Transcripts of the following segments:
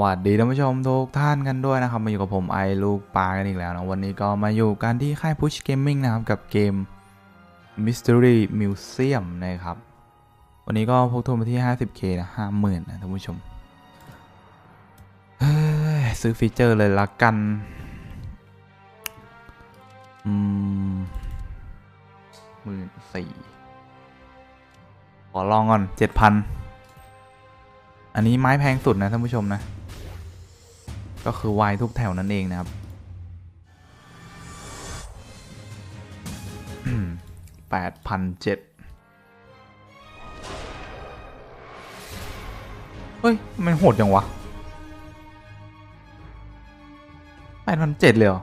วัสดีท่านผู้ชมทุกท่านกันด้วยนะครับ มาอยู่กับผมไอลูกปลากันอีกแล้วนะวันนี้ก็มาอยู่กันที่ค่าย Push Gaming นะครับ กับเกม Mystery Museum นะครับ วันนี้ก็พกทุนมาที่ 50k นะ50,000นะท่านผู้ชมซื้อฟีเจอร์เลยละกันอืมหมื่นสี่ขอลองก่อนเจ็ดพันอันนี้ไม้แพงสุดนะท่านผู้ชมนะ ก็คือวายทุกแถวนั่นเองนะครับแปดพันเจ็ดเฮ้ย มันโหดจังวะแปดพันเจ็ดเลยเหรอ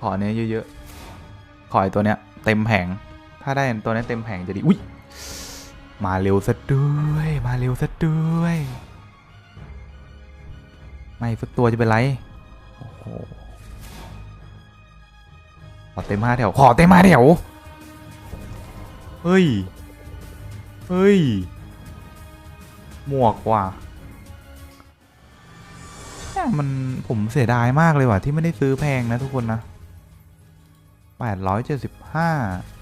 ขอเนี้ยเยอะๆ ขอไอตัวเนี้ยเต็มแผง ถ้าได้ตัวเนี้ยเต็มแผงจะดี อุ้ย มาเร็วซะด้วย มาเร็วซะด้วย ไม่สักตัวจะเป็นไรขอเต็มห้าแถว ขอเต็มห้าแถว เฮ้ย เฮ้ย หมวกว่ะมันผมเสียดายมากเลยว่ะที่ไม่ได้ซื้อแพงนะทุกคนนะ 875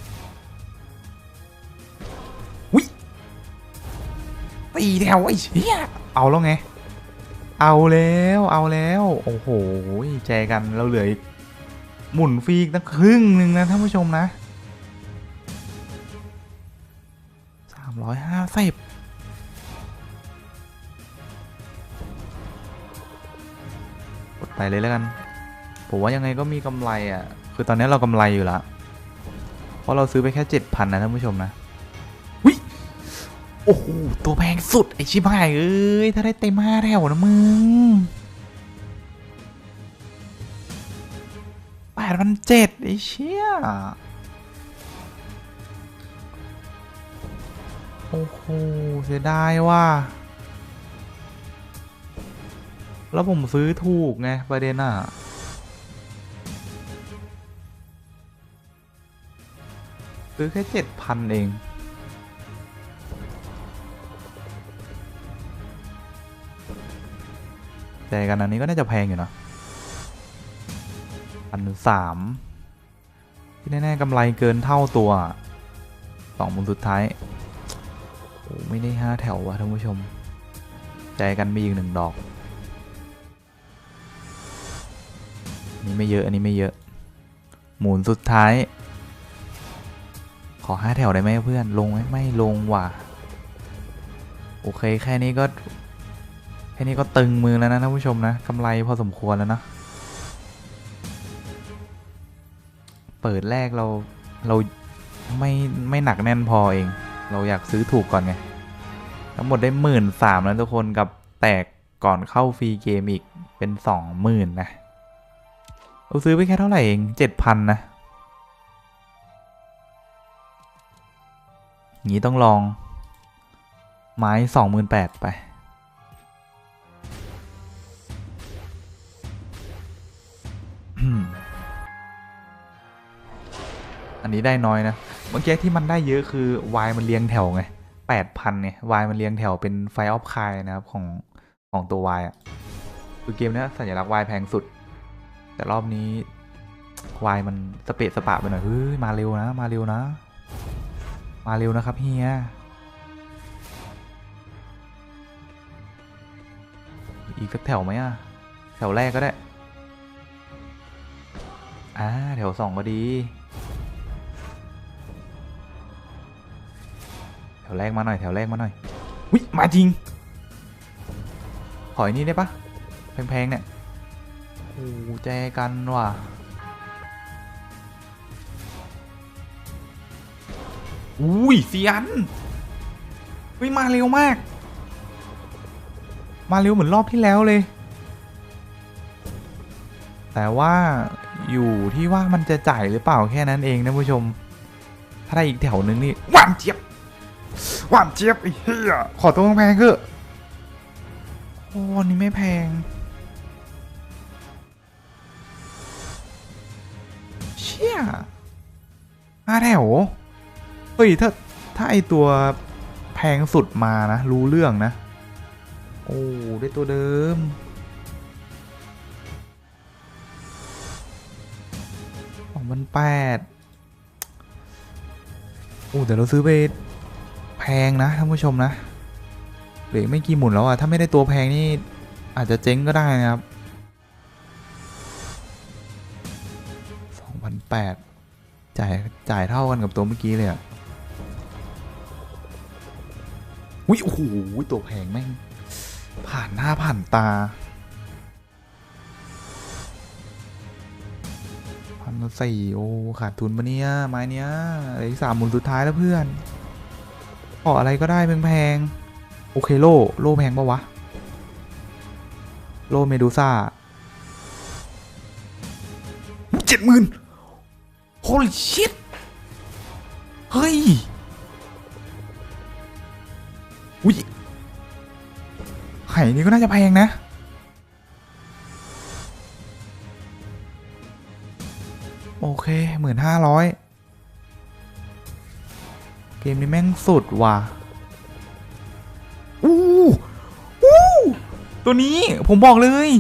ตีแถวไอ้เชี่ยเอาแล้วไง เอาแล้วเอาแล้ว โอ้โหแจกันเราเหลืออีกหมุนฟรีกตั้งครึ่งหนึ่งนะท่านผู้ชมนะสามร้อยห้าสิบกดไปเลยแล้วกัน ผมว่ายังไงก็มีกำไรอะ คือตอนนี้เรากำไรอยู่ละ เพราะเราซื้อไปแค่เจ็ดพันนะท่านผู้ชมนะ โอ้โหตัวแพงสุด ไอชิบหายเอ้ย ถ้าได้เต็มห้าแถวนะมึงแปดพันเจ็ดไอเชี่ยโอ้โหเสียดายว่า แล้วผมซื้อถูกไง ประเด็นอะซื้อแค่เจ็ดพันเอง แต่กันอันนี้ก็น่าจะแพงอยู่นะพันสามที่แน่ๆกำไรเกินเท่าตัวสองมุมสุดท้ายโอ้ไม่ได้ห้าแถววะท่านผู้ชม ใจกันมีอีกหนึ่งดอกอันนี้ไม่เยอะอันนี้ไม่เยอะ หมุนสุดท้าย ขอห้าแถวได้ไหมเพื่อนลงไหมไม่ลงว่ะโอเคแค่นี้ก็ ค่นี้ก็ตึงมือแล้วนะท่านผู้ชมนะกำไรพอสมควรแล้วนะ เปิดแรกเราเราไม่ไม่หนักแน่นพอเอง เราอยากซื้อถูกก่อนไง ทั้งหมดได้หมื่นสามแล้วทุกคนกับแตกก่อนเข้าฟรีเกมอีกเป็นสองหมื่นนะ เราซื้อไปแค่เท่าไหร่เองเจ็ดพันนะงนี้ต้องลองไม้สองหมื่นแปดไป อันนี้ได้น้อยนะ เมื่อกี้ที่มันได้เยอะคือวายมันเรียงแถวไงแปดพันเนี่ยวายมันเรียงแถวเป็นไฟออฟคายนะครับของของตัววายอะคือเกมนี้สัญลักษณ์วายแพงสุด แต่รอบนี้วายมันสเปะสปะไปหน่อยเฮ้ยมาเร็วนะ มาเร็วนะ มาเร็วนะครับเฮียอีกสักแถวไหมอะ แถวแรกก็ได้ อ่า แถวสองก็ดี ถวแรกมาหน่อยแถวแรกมาหน่อยวิมาจริงขออีกนี่ได้ปะแพงๆเนี่ยโอ้โหแจกันว่ะอุ้ยเสียนเฮ้ยมาเร็วมาก มาเร็วเหมือนรอบที่แล้วเลย แต่ว่าอยู่ที่ว่ามันจะจ่ายหรือเปล่าแค่นั้นเองนะผู้ชม ถ้าได้อีกแถวนึงนี่หวานเจี๊ยบ หวานเจี๊ยบไอ้เหี้ยขอตัวแพงเถอะโอ้อันนี่ไม่แพง เชี่ยห้าแถวเฮ้ยถ้าถ้าไอตัวแพงสุดมานะ รู้เรื่องนะ โอ้ได้ตัวเดิมสองพันแปดโอ้แต่เราซื้อไป งนะท่านผู้ชมนะเหลืออกไม่กี่หมุนแล้วอะถ้าไม่ได้ตัวแพงนี่อาจจะเจ๊งก็ได้นะครับสองพันแปดจ่ายจ่ายเท่ากันกับตัวเมื่อกี้เลยอะอุ้ยโอ้โหตัวแพงแม่งผ่านหน้าผ่านตาพันสี่โอ้ขาดทุนปะเนี่ยไม้เนี้ยเหลืออีกสามหมุนสุดท้ายแล้วเพื่อน ออะไรก็ได้แพงๆโอเคโลโลแพงปะวะ โลเมดูซ่าเจ็ดหมื่น holy shit เฮ้ยอุ้ยไข่นี่ก็น่าจะแพงนะโอเคหมื่นห้าร้อย มนี้แม่งสุดว่ะอู้อู้ตัวนี้ผมบอกเลย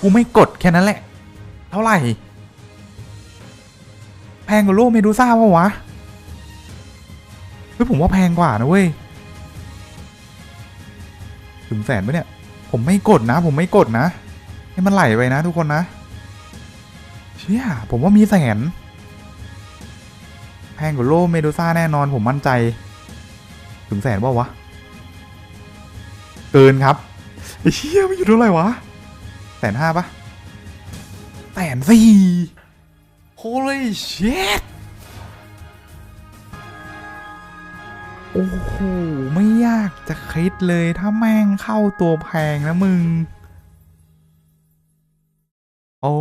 กูไม่กดแค่นั้นแหละ เท่าไหร่ แพงกว่าโลกเมดูซ่าปะวะ เฮ้ยผมว่าแพงกว่านะเว้ย ถึงแสนปะเนี่ย ผมไม่กดนะ ผมไม่กดนะ ให้มันไหลไปนะทุกคนนะ เชี่ยผมว่ามีแสน พงกว่าโลเมดูซ่าแน่นอนผมมั่นใจ ถึงแสนว่าวะ เกินครับไอ้เชี่ยมันอยู่เท่าไหร่วะแสนห้าปะแสนสี่ holy shit โอ้โห ไม่ยากจะคิดเลยถ้าแม่งเข้าตัวแพงนะมึง โอ้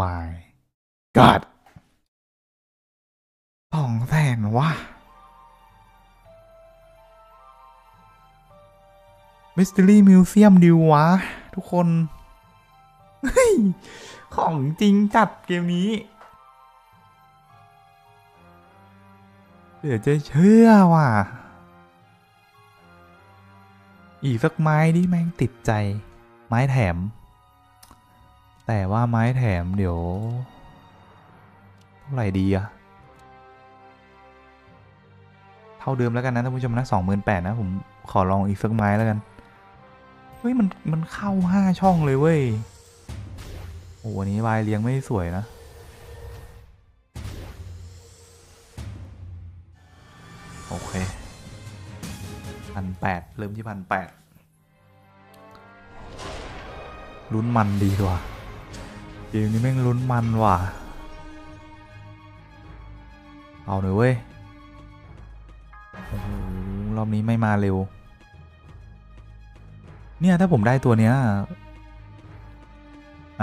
my god สองแสนวะ Mystery Museum ดิววะ ทุกคน ของจริงจัดเกมนี้เดี๋ยวจะเชื่อว่ะ อีกสักไม้ดิแม่งติดใจ ไม้แถม แต่ว่าไม้แถมเดี๋ยว เท่าไหร่ดีอะ ท่าเดิมแล้วกันนะท่านผู้ชมนะสองหมื่นแปดนะผมขอลองอีกสักไม้แล้วกัน เฮ้ยมันมันเข้าห้าช่องเลยเว้ย โอ้วันนี้วายเลี้ยงไม่สวยนะโอเคพันแปดเริ่มที่พันแปดลุ้นมันดีกว่าเกมนี้แม่งลุ้นมันว่ะ เอาหน่อยเว้ย อบนี้ไม่มาเร็ว เนี่ยถ้าผมได้ตัวเนี้ย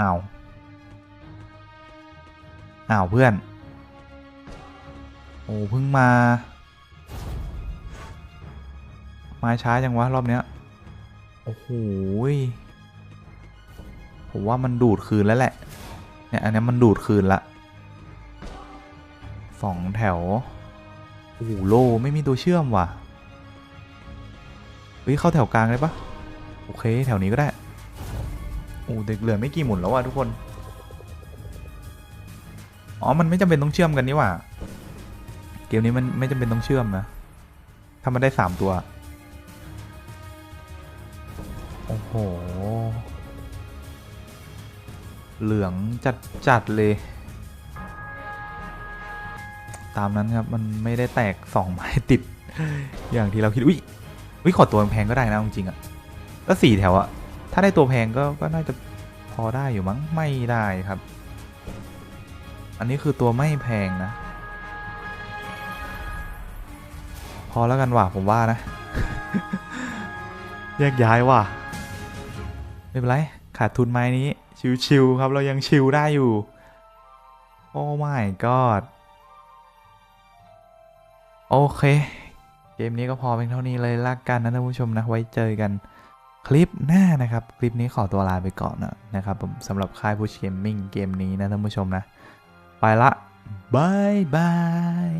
อ้าวอ้าวเพื่อน โอ้เพิ่งมา มาช้าจังวะรอบเนี้ย โอ้โหผมว่ามันดูดคืนแล้วแหละ เนี่ยอันนี้มันดูดคืนละสองแถว โอ้โหโลไม่มีตัวเชื่อมว่ะ เฮ้ยเข้าแถวกลางได้ปะโอเคแถวนี้ก็ได้โอ้เด็กเหลือไม่กี่หมุนแล้วว่ะทุกคน อ๋อ มันไม่จำเป็นต้องเชื่อมกันนี่หว่า เกมนี้มันไม่จำเป็นต้องเชื่อมนะ ถ้ามันได้สามตัว โอ้โห เหลืองจัดจัดเลย ตามนั้นครับ มันไม่ได้แตกสองไม้ติด อย่างที่เราคิด อุ้ย อุ้ยขอตัวแพงก็ได้นะจริงๆอะก็สี่แถวอะถ้าได้ตัวแพงก็ก็น่าจะพอได้อยู่มั้งไม่ได้ครับ อันนี้คือตัวไม่แพงนะ พอแล้วกันว่ะผมว่านะแยกย้ายว่ะไม่เป็นไรขาดทุนไม้นี้ ชิวๆครับ เรายังชิวได้อยู่ โอ้ my god โอเค มนี้ก็พอเป็นเท่านี้เลยละกันนะท่านผู้ชมนะไว้เจอกันคลิปหน้านะครับ คลิปนี้ขอตัวลาไปก่อนนะนะครับผมสำหรับค่ายพุชเกมมิ่งเกมนี้นะท่านผู้ชมนะ ไปละบายบาย